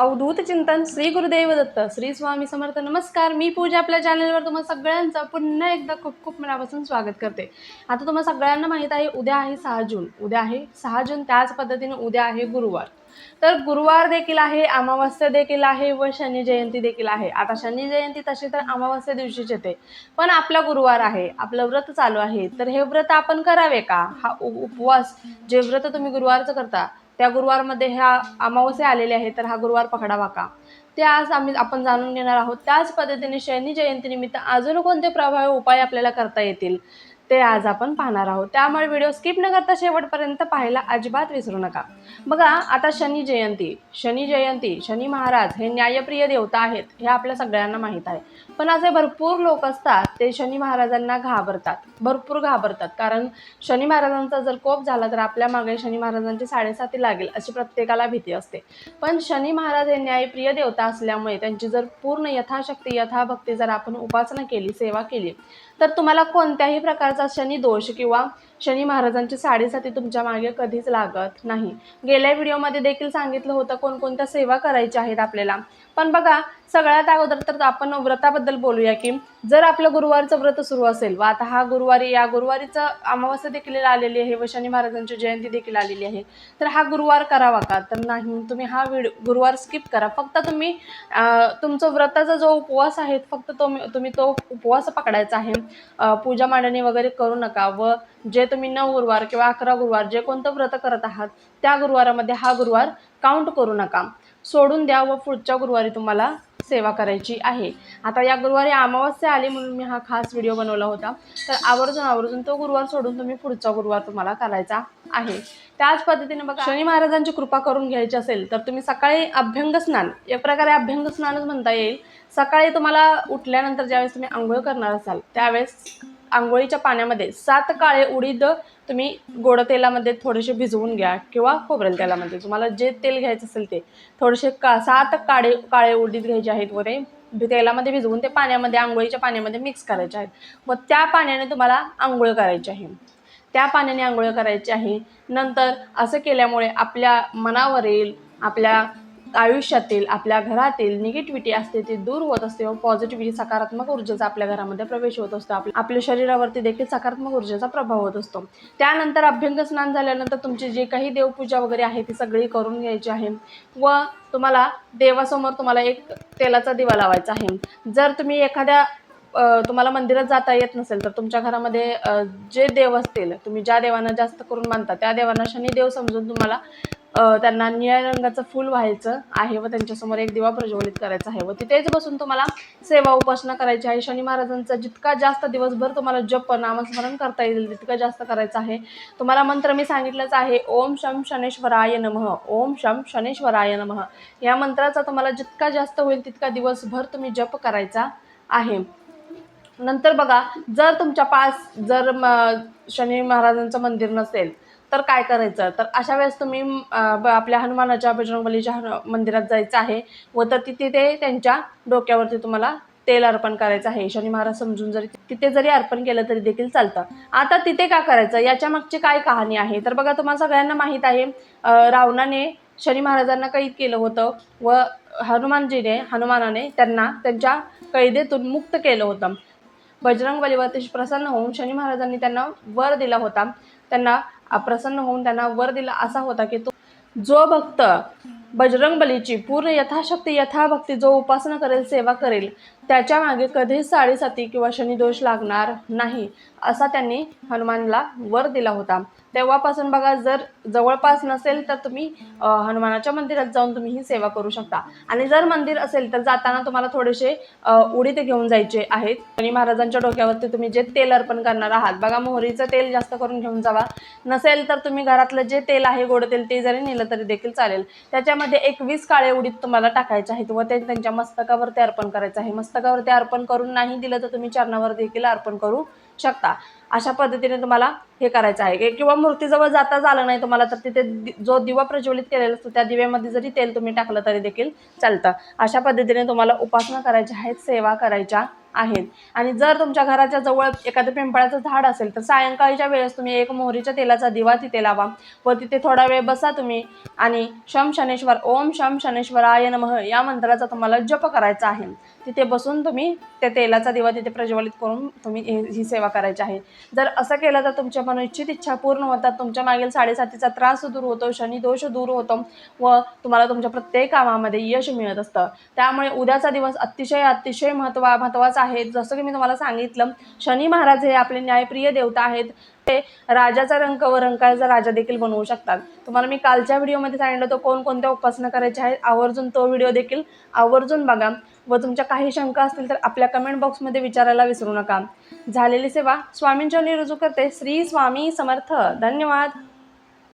अवधूत चिंतन श्री गुरुदेव दत्त श्री स्वामी समर्थ नमस्कार. मी पूजा आपल्या चॅनलवर तुम्हाला सगळ्यांचं पुन्हा एकदा खूप खूप मनापासून स्वागत करते. आता तुम्हाला सगळ्यांना माहीत आहे उद्या आहे सहा जून. उद्या आहे सहा जून त्याच पद्धतीने उद्या आहे गुरुवार. तर गुरुवार देखील आहे अमावस्या देखील आहे व शनी जयंती देखील आहे. आता शनी जयंती तशी तर अमावस्या दिवशीच येते. पण आपला गुरुवार आहे आपलं व्रत चालू आहे. तर हे व्रत आपण करावे का? हा उपवास जे व्रत तुम्ही गुरुवारचं करता त्या गुरुवारमध्ये ह्या अमावस्या आलेल्या आहेत तर हा गुरुवार पकडावा का? ते आज आम्ही आपण जाणून घेणार आहोत. त्याच पद्धतीने शनी जयंतीनिमित्त अजून कोणते प्रभावी उपाय आपल्याला करता येतील? ते आज आपण पाहणार आहोत. त्यामुळे व्हिडिओ स्किप न करता शेवटपर्यंत पाहायला अजिबात विसरू नका. बघा आता शनी जयंती. शनी जयंती शनी महाराज हे न्यायप्रिय देवता आहेत हे आपल्या सगळ्यांना माहीत आहे. पण असे भरपूर लोक असतात ते शनी महाराजांना घाबरतात. भरपूर घाबरतात. कारण शनी महाराजांचा जर कोप झाला तर आपल्या मागे शनी महाराजांची साडेसाती लागेल अशी प्रत्येकाला भीती असते. पण शनी महाराज हे न्यायप्रिय देवता असल्यामुळे त्यांची जर पूर्ण यथाशक्ती यथाभक्ती जर आपण उपासना केली सेवा केली तर तुम्हाला कोणत्याही प्रकारचा शनी दोष किंवा शनी महाराजांची साडेसाती तुमच्या मागे कधीच लागत नाही. गेल्या व्हिडिओमध्ये देखील सांगितलं होतं कोणकोणत्या सेवा करायच्या आहेत आपल्याला. पण बघा सगळ्यात अगोदर तर आपण व्रताबद्दल बोलूया की जर आपलं गुरुवारचं व्रत सुरू असेल व आता हा गुरुवारी या गुरुवारीचं अमावस्या देखील आलेली आहे व शनी महाराजांची जयंती देखील आलेली आहे तर हा गुरुवार करावा का? तर नाही तुम्ही हा व्हिडिओ गुरुवार स्किप करा. फक्त तुम्ही तुमचं व्रताचा जो उपवास आहे फक्त तो तुम्ही तो उपवास पकडायचा आहे. पूजा मांडणी वगैरे करू नका व जे तुम्ही नऊ गुरुवार किंवा अकरा गुरुवार जे कोणतं व्रत करत आहात त्या गुरुवारामध्ये हा गुरुवार काउंट करू नका. सोडून द्या व पुढच्या गुरुवारी तुम्हाला सेवा करायची आहे. आता या गुरुवारी अमावस्या आली म्हणून मी हा खास व्हिडिओ बनवला होता. तर आवर्जून आवर्जून तो गुरुवार सोडून तुम्ही पुढचा गुरुवार तुम्हाला करायचा आहे. त्याच पद्धतीने बघा शनी महाराजांची कृपा करून घ्यायची असेल तर तुम्ही सकाळी अभ्यंग स्नान एक प्रकारे अभ्यंग स्नानच म्हणता येईल. सकाळी तुम्हाला उठल्यानंतर ज्यावेळेस तुम्ही आंघोळ करणार असाल त्यावेळेस आंघोळीच्या पाण्यामध्ये सात काळे उडीद तुम्ही गोड तेलामध्ये थोडेसे भिजवून घ्या किंवा खोबरेल तेलामध्ये. तुम्हाला जे तेल घ्यायचं असेल ते. थोडेसे का सात काळे काळे उडीद घ्यायचे आहेत व ते तेलामध्ये भिजवून ते पाण्यामध्ये आंघोळीच्या पाण्यामध्ये मिक्स करायचे आहेत. व त्या पाण्याने तुम्हाला आंघोळ करायची आहे. त्या पाण्याने आंघोळ करायची आहे. नंतर असं केल्यामुळे आपल्या मनावरील आपल्या आयुष्यातील आपल्या घरातील निगेटिव्हिटी असते ती दूर होत असते व पॉझिटिव्हिटी सकारात्मक ऊर्जेचा आपल्या घरामध्ये प्रवेश होत असतो. आपल्या आपल्या शरीरावरती देखील सकारात्मक ऊर्जेचा प्रभाव होत असतो. त्यानंतर अभ्यंग स्नान झाल्यानंतर तुमची जी काही देवपूजा वगैरे आहे ती सगळी करून घ्यायची आहे व तुम्हाला देवासमोर तुम्हाला एक तेलाचा दिवा लावायचा आहे. जर तुम्ही एखाद्या तुम्हाला मंदिरात जाता येत नसेल तर तुमच्या घरामध्ये जे देव असतील तुम्ही ज्या देवांना जास्त करून मानता त्या देवांना शनिदेव समजून तुम्हाला त्यांना निळ्या रंगाचं फूल व्हायचं आहे व त्यांच्यासमोर एक दिवा प्रज्वलित करायचा आहे व तिथेच बसून तुम्हाला सेवा उपासना करायची आहे. शनी महाराजांचा जितका जास्त दिवसभर तुम्हाला जप नामस्मरण करता येईल तितकं जास्त करायचं आहे. तुम्हाला मंत्र मी सांगितलंच आहे ओम शम शनेश्वराय नमः ओम शम शनेश्वराय नमः. या मंत्राचा तुम्हाला जितका जास्त होईल तितका दिवसभर तुम्ही जप करायचा आहे. नंतर बघा जर तुमच्या पास जर म शनी महाराजांचं मंदिर नसेल तर काय करायचं? तर अशा वेळेस तुम्ही ब- आपल्या हनुमानाच्या बजरंगबलीच्या हनु मंदिरात जायचं आहे व तर तिथे ते त्यांच्या डोक्यावरती तुम्हाला तेल अर्पण करायचं आहे. शनी महाराज समजून जरी तिथे जरी अर्पण केलं तरी देखील चालतं. आता तिथे का करायचं? याच्या मागची काय कहाणी आहे? तर बघा तुम्हाला सगळ्यांना माहीत आहे रावणाने शनी महाराजांना कैद केलं होतं व हनुमानजीने हनुमानाने त्यांना त्यांच्या कैदेतून मुक्त केलं होतं. बजरंगबलीवरती प्रसन्न होऊन शनी महाराजांनी त्यांना वर दिला होता. त्यांना अप्रसन्न प्रसन्न होऊन त्यांना वर दिला असा होता की तो जो भक्त बजरंग बलीची पूर्ण यथाशक्ती यथाभक्ती जो उपासना करेल सेवा करेल त्याच्यामागे कधीच साडेसाती किंवा शनिदोष लागणार नाही असा त्यांनी हनुमानला वर दिला होता. तेव्हापासून बघा जर जवळपास नसेल तर तुम्ही हनुमानाच्या मंदिरात जाऊन तुम्ही ही सेवा करू शकता. आणि जर मंदिर असेल तर जाताना तुम्हाला थोडेसे उडीत घेऊन जायचे आहेत. आणि महाराजांच्या डोक्यावरती तुम्ही जे तेल अर्पण करणार आहात बघा मोहरीचं तेल जास्त करून घेऊन जावा. नसेल तर तुम्ही घरातलं जे तेल आहे गोड तेल ते जरी नेलं तरी देखील चालेल. त्याच्यामध्ये एकवीस काळे उडीत तुम्हाला टाकायचे आहेत व ते त्यांच्या मस्तकावरती अर्पण करायचं आहे. मस्तकावरती अर्पण करून नाही दिलं तर तुम्ही चरणावर देखील अर्पण करू शकता. अशा पद्धतीने तुम्हाला हे करायचं आहे. किंवा मूर्तीजवळ जाता झालं नाही तुम्हाला तर तिथे दि- जो दिवा प्रज्वलित केलेला असतो त्या दिव्यामध्ये जरी तेल तुम्ही टाकलं तरी देखील चालतं. अशा पद्धतीने तुम्हाला उपासना करायच्या आहेत सेवा करायच्या. आहेत. आणि जर तुमच्या घराच्या जवळ एखादं पिंपळाचं झाड असेल तर सायंकाळीच्या वेळेस तुम्ही एक मोहरीच्या तेलाचा दिवा तिथे लावा व तिथे थोडा वेळ बसा तुम्ही. आणि शम शनेश्वर ओम शम शनेश्वराय नमः या मंत्राचा तुम्हाला जप करायचा आहे. तिथे बसून तुम्ही त्या तेलाचा दिवा तिथे प्रज्वलित करून तुम्ही ही ही सेवा करायची आहे. जर असं केलं तर तुमच्या मनोइच्छित इच्छा पूर्ण होतात. तुमच्या मागील साडेसातीचा त्रास दूर होतो शनी दोष दूर होतो व तुम्हाला तुमच्या प्रत्येक कामामध्ये यश मिळत असतं. त्यामुळे उद्याचा दिवस अतिशय अतिशय महत्वा महत्त्वाचा आहेत. जसं की मी तुम्हाला सांगितलं शनी महाराज हे आपले न्यायप्रिय देवता आहेत. ते राजाचा रंक व रंकाचा राजा देखील बनवू शकतात. तुम्हाला मी कालच्या व्हिडिओमध्ये सांगितलं होतं कोणकोणत्या उपासना करायच्या आहेत. आवर्जून तो व्हिडिओ देखील आवर्जून बघा. व तुमच्या काही शंका असतील तर आपल्या कमेंट बॉक्समध्ये विचारायला विसरू नका. झालेली सेवा स्वामींच्या रुजू करते. श्री स्वामी समर्थ. धन्यवाद.